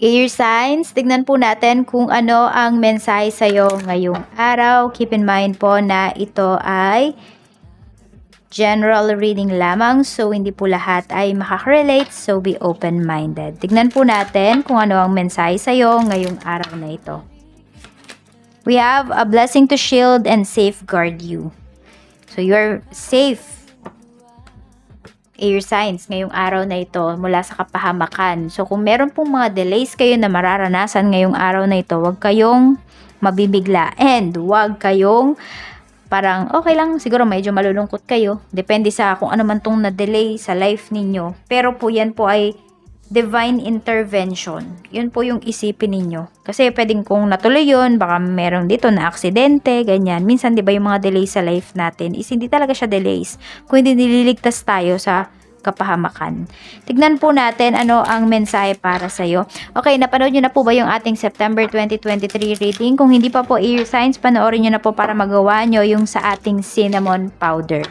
Air signs, tignan po natin kung ano ang mensahe sa'yo ngayong araw. Keep in mind po na ito ay general reading lamang so hindi po lahat ay makakarelate so be open-minded. Tignan po natin kung ano ang mensahe sa'yo ngayong araw na ito. We have a blessing to shield and safeguard you. So you're safe air signs ngayong araw na ito mula sa kapahamakan. So kung meron pong mga delays kayo na mararanasan ngayong araw na ito, huwag kayong mabibigla and huwag kayong parang okay lang siguro medyo malulungkot kayo. Depende sa kung ano man tong na-delay sa life ninyo. Pero po yan po ay divine intervention. Yun po yung isipin ninyo. Kasi pwedeng kung natuloy yun, baka meron dito na aksidente, ganyan. Minsan, di ba yung mga delays sa life natin is hindi talaga siya delays. Kung hindi nililigtas tayo sa kapahamakan. Tignan po natin ano ang mensahe para sa iyo. Okay, napanood niyo na po ba yung ating September 2023 reading? Kung hindi pa po ear signs, panoorin niyo na po para magawa niyo yung sa ating cinnamon powder.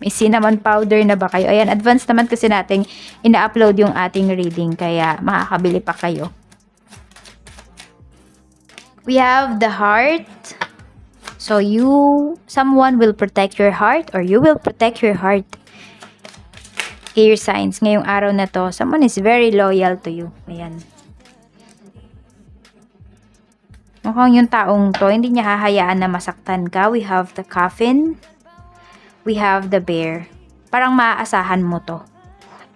May cinnamon powder na ba kayo? Ayan, advance naman kasi nating ina-upload yung ating reading kaya makakabili pa kayo. We have the heart. So you, someone will protect your heart or you will protect your heart. Air signs, ngayong araw na to, someone is very loyal to you. Ayan. Mukhang yung taong to, hindi niya hahayaan na masaktan ka. We have the coffin we have the bear. Parang maaasahan mo to.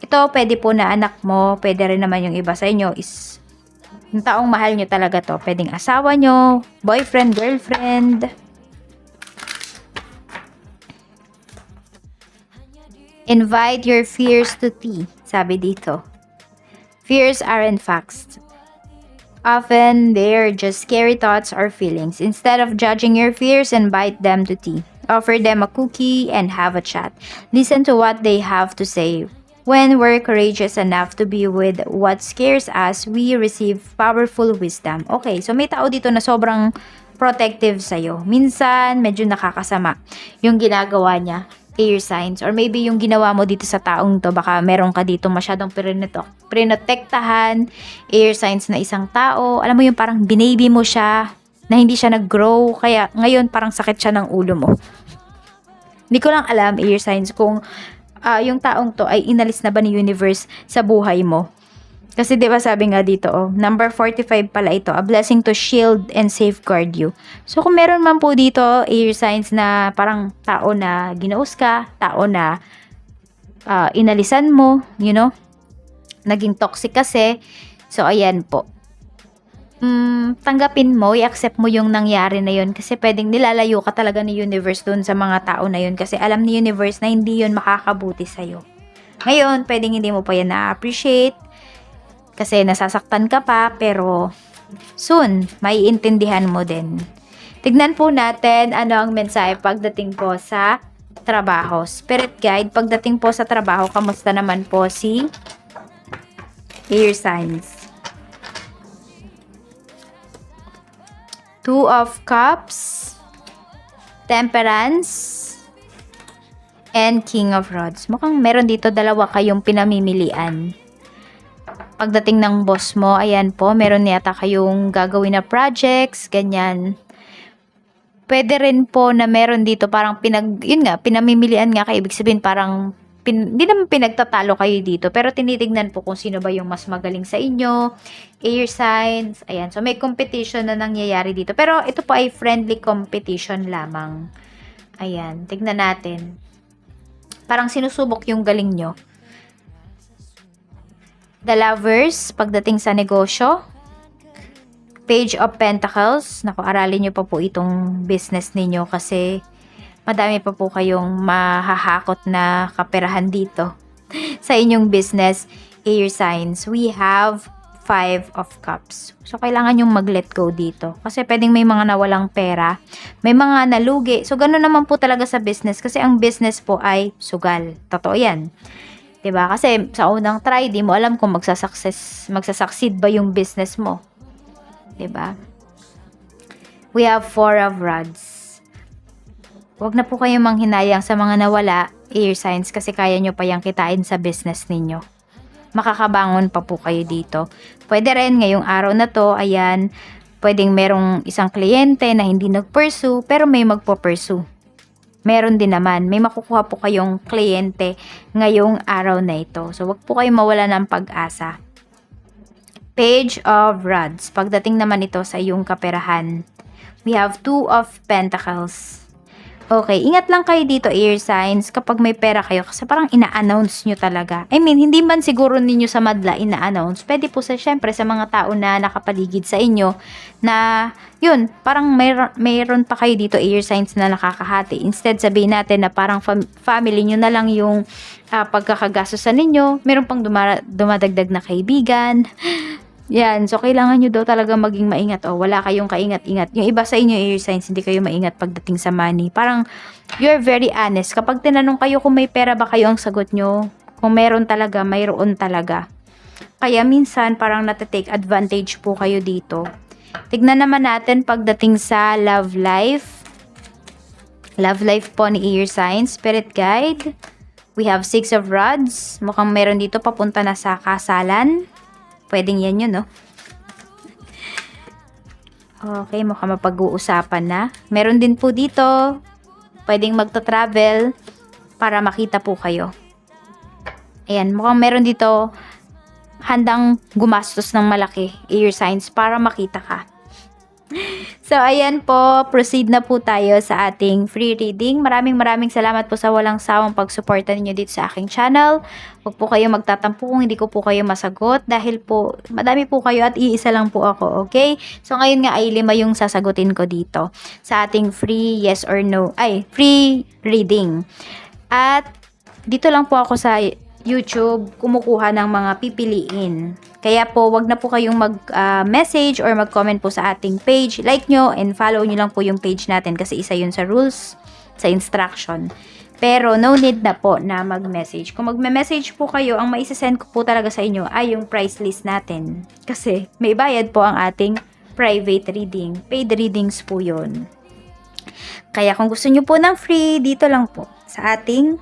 Ito, pwede po na anak mo, pwede rin naman yung iba sa inyo is yung taong mahal nyo talaga to. Pwedeng asawa nyo, boyfriend, girlfriend. Invite your fears to tea, sabi dito. Fears aren't facts. Often, they're just scary thoughts or feelings. Instead of judging your fears, invite them to tea. Offer them a cookie and have a chat. Listen to what they have to say. When we're courageous enough to be with what scares us, we receive powerful wisdom. Okay, so may tao dito na sobrang protective sa'yo. Minsan, medyo nakakasama yung ginagawa niya air signs or maybe yung ginawa mo dito sa taong to baka meron ka dito masyadong prinotektahan air signs na isang tao alam mo yung parang binaby mo siya na hindi siya nag-grow, kaya ngayon parang sakit siya ng ulo mo. Hindi ko lang alam, air signs, kung uh, yung taong to ay inalis na ba ni universe sa buhay mo. Kasi 'di ba sabi nga dito, oh, number 45 pala ito, a blessing to shield and safeguard you. So kung meron man po dito air signs na parang tao na ginaus ka, tao na uh, inalisan mo, you know, naging toxic kasi. So ayan po mm, tanggapin mo, i-accept mo yung nangyari na yun kasi pwedeng nilalayo ka talaga ni universe dun sa mga tao na yun kasi alam ni universe na hindi yun makakabuti sa'yo. Ngayon, pwedeng hindi mo pa yan na-appreciate kasi nasasaktan ka pa pero soon, maiintindihan mo din. Tignan po natin ano ang mensahe pagdating po sa trabaho. Spirit guide, pagdating po sa trabaho, kamusta naman po si air signs? Two of Cups, Temperance, and King of Rods. Mukhang meron dito dalawa kayong pinamimilian. Pagdating ng boss mo, ayan po, meron yata kayong gagawin na projects, ganyan. Pwede rin po na meron dito parang pinag, yun nga, pinamimilian nga kayo. Ibig sabihin parang pin, hindi naman pinagtatalo kayo dito, pero tinitignan po kung sino ba yung mas magaling sa inyo, air signs, ayan. So, may competition na nangyayari dito. Pero ito po ay friendly competition lamang. Ayan, tignan natin. Parang sinusubok yung galing nyo. The Lovers, pagdating sa negosyo. Page of Pentacles. Naku, aralin nyo pa po itong business ninyo kasi madami pa po kayong mahahakot na kaperahan dito sa inyong business air signs. We have five of cups. So, kailangan yung mag-let go dito. Kasi pwedeng may mga nawalang pera, may mga nalugi. So, ganoon naman po talaga sa business. Kasi ang business po ay sugal. Totoo yan. 'di ba? Kasi sa unang try, di mo alam kung magsasucess, magsasucceed ba yung business mo. 'Di ba? We have four of rods. Huwag na po kayong manghinayang sa mga nawala, air signs, kasi kaya nyo pa yung kitain sa business ninyo. makakabangon pa po kayo dito. Pwede rin ngayong araw na to, ayan, pwedeng merong isang kliyente na hindi nag-pursue, pero may magpo-pursue. Meron din naman, may makukuha po kayong kliyente ngayong araw na ito. So, wag po kayong mawala ng pag-asa. Page of Rods. Pagdating naman ito sa iyong kaperahan, we have Two of Pentacles. Okay, ingat lang kayo dito, air signs, kapag may pera kayo, kasi parang ina-announce nyo talaga. I mean, hindi man siguro ninyo sa madla ina-announce, pwede po sa, syempre, sa mga tao na nakapaligid sa inyo, na, yun, parang mayroon, mayroon pa kayo dito, air signs na nakakahati. Instead, sabihin natin na parang fam- family nyo na lang yung uh, pagkakagastosan ninyo, meron pang dumadagdag na kaibigan, yan, so kailangan nyo daw talaga maging maingat o wala kayong kaingat-ingat. Yung iba sa inyo, air signs, hindi kayo maingat pagdating sa money. Parang, you're very honest. Kapag tinanong kayo kung may pera ba kayo ang sagot nyo, kung meron talaga, mayroon talaga. Kaya minsan, parang natatake advantage po kayo dito. Tignan naman natin pagdating sa love life. Love life po ni air signs, spirit guide. We have six of rods. Mukhang meron dito papunta na sa kasalan. Pwedeng yan yun, no? Okay, mukhang mapag-uusapan na. Meron din po dito, pwedeng magta-travel para makita po kayo. Ayan, mukhang meron dito handang gumastos ng malaki air signs para makita ka. So, ayan po, proceed na po tayo sa ating free reading. Maraming maraming salamat po sa walang sawang pagsuporta ninyo dito sa aking channel. Huwag po kayo magtatampo kung hindi ko po kayo masagot dahil po madami po kayo at iisa lang po ako, okay? So, ngayon nga ay lima yung sasagutin ko dito sa ating free yes or no, ay, free reading. At dito lang po ako sa YouTube kumukuha ng mga pipiliin. Kaya po, wag na po kayong mag-message or mag-comment po sa ating page. Like nyo and follow nyo lang po yung page natin kasi isa yun sa rules, sa instruction. Pero no need na po na mag-message. Kung magme-message po kayo, ang maisasend ko po talaga sa inyo ay yung price list natin. Kasi may bayad po ang ating private reading. Paid readings po yun. Kaya kung gusto nyo po ng free, dito lang po sa ating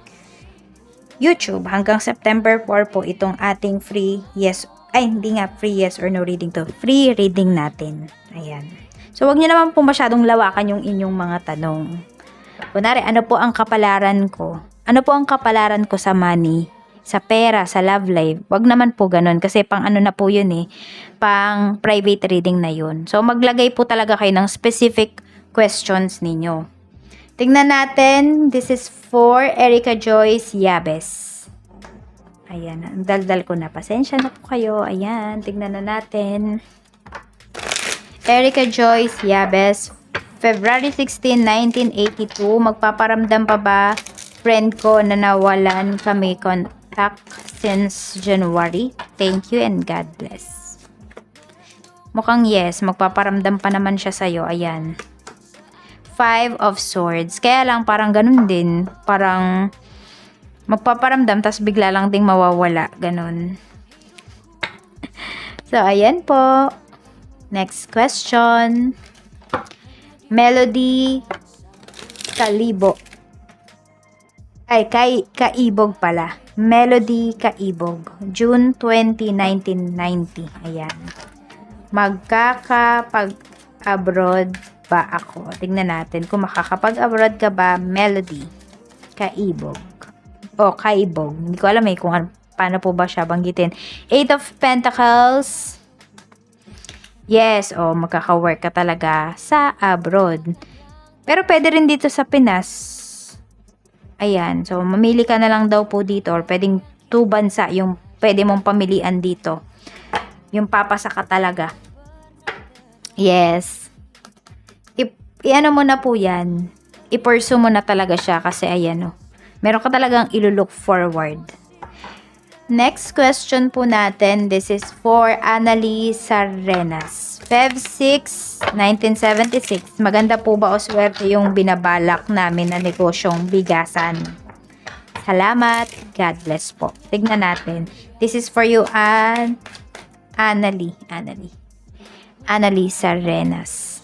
YouTube. Hanggang September 4 po itong ating free yes ay hindi nga free yes or no reading to. Free reading natin. Ayan. So wag niyo naman po masyadong lawakan yung inyong mga tanong. Kunwari, ano po ang kapalaran ko? Ano po ang kapalaran ko sa money? Sa pera, sa love life? Wag naman po ganun kasi pang ano na po yun eh. Pang private reading na yun. So maglagay po talaga kayo ng specific questions ninyo. Tingnan natin. This is for Erica Joyce Yabes. Ayan, ang daldal ko na. Pasensya na po kayo. Ayan, tignan na natin. Erica Joyce Yabes, February 16, 1982. Magpaparamdam pa ba friend ko na nawalan kami contact since January? Thank you and God bless. Mukhang yes, magpaparamdam pa naman siya sa'yo. Ayan. Five of Swords. Kaya lang parang ganun din. Parang magpaparamdam tas bigla lang ding mawawala. Ganun. so, ayan po. Next question. Melody Kalibo. Ay, kay, Kaibog pala. Melody Kaibog. June 20, 1990. Ayan. Magkakapag-abroad ba ako? Tingnan natin kung makakapag-abroad ka ba. Melody Kaibog. O, Kaibog. Hindi ko alam eh kung ano, paano po ba siya banggitin. Eight of Pentacles. Yes, o, magkaka-work ka talaga sa abroad. Pero pwede rin dito sa Pinas. Ayan. So, mamili ka na lang daw po dito or pwedeng two bansa yung pwede mong pamilian dito. Yung papasa ka talaga. Yes. I, i-ano mo na po yan. I-pursue mo na talaga siya kasi ayan o. Meron ka talagang ilulook forward. Next question po natin. This is for Annalise Sarenas. Feb 6, 1976. Maganda po ba o swerte yung binabalak namin na negosyong bigasan? Salamat. God bless po. Tignan natin. This is for you, An Annalie. Annalie. Annalise Sarenas.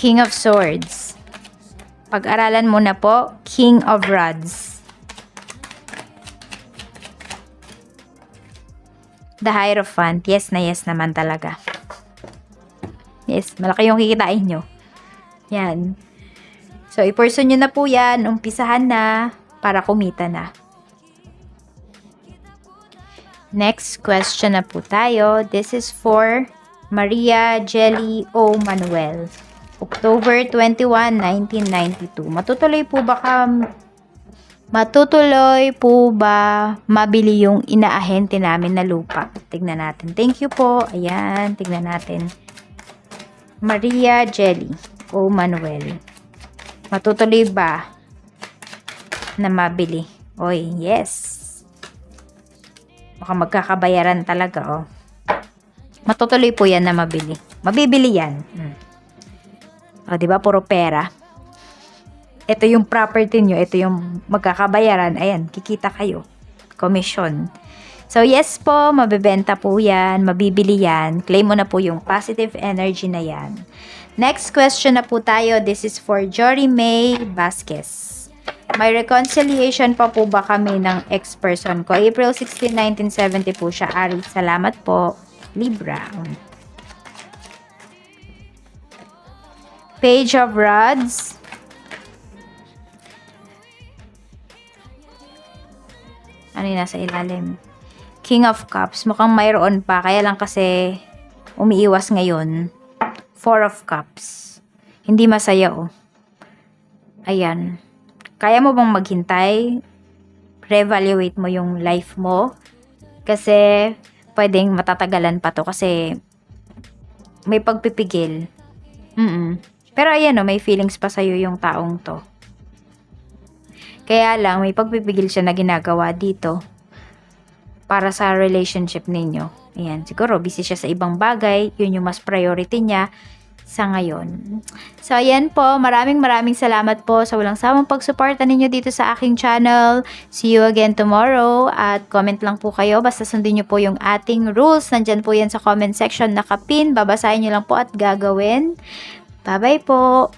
King of Swords. Pag-aralan mo na po, King of Rods. The Hierophant. Yes na yes naman talaga. Yes, malaki yung kikitain nyo. Yan. So, i-person nyo na po yan. Umpisahan na para kumita na. Next question na po tayo. This is for Maria Jelly O. Manuel. October 21, 1992. Matutuloy po ba Matutuloy po ba mabili yung inaahente namin na lupa? Tignan natin. Thank you po. Ayan, tignan natin. Maria Jelly O. Manuel. Matutuloy ba na mabili? Oy, yes. Baka magkakabayaran talaga, oh. Matutuloy po yan na mabili. Mabibili yan. Hmm. O, di ba? Puro pera. Ito yung property nyo. Ito yung magkakabayaran. Ayan, kikita kayo. Commission. So, yes po, mabibenta po yan. Mabibili yan. Claim mo na po yung positive energy na yan. Next question na po tayo. This is for Jory May Vasquez. May reconciliation pa po ba kami ng ex-person ko? April 16, 1970 po siya. Ari, salamat po. Libra. Page of Rods. Ano yung nasa ilalim? King of Cups. Mukhang mayroon pa. Kaya lang kasi umiiwas ngayon. Four of Cups. Hindi masaya oh. Ayan. Kaya mo bang maghintay? Reevaluate mo yung life mo? Kasi pwedeng matatagalan pa to kasi may pagpipigil. Mm Pero ayan o, may feelings pa sa'yo yung taong to. Kaya lang, may pagpipigil siya na ginagawa dito para sa relationship ninyo. Ayan, siguro busy siya sa ibang bagay, yun yung mas priority niya sa ngayon. So, ayan po. Maraming maraming salamat po sa walang samang pagsuporta ninyo dito sa aking channel. See you again tomorrow. At comment lang po kayo. Basta sundin nyo po yung ating rules. Nandyan po yan sa comment section nakapin. Babasahin nyo lang po at gagawin. Bye-bye po.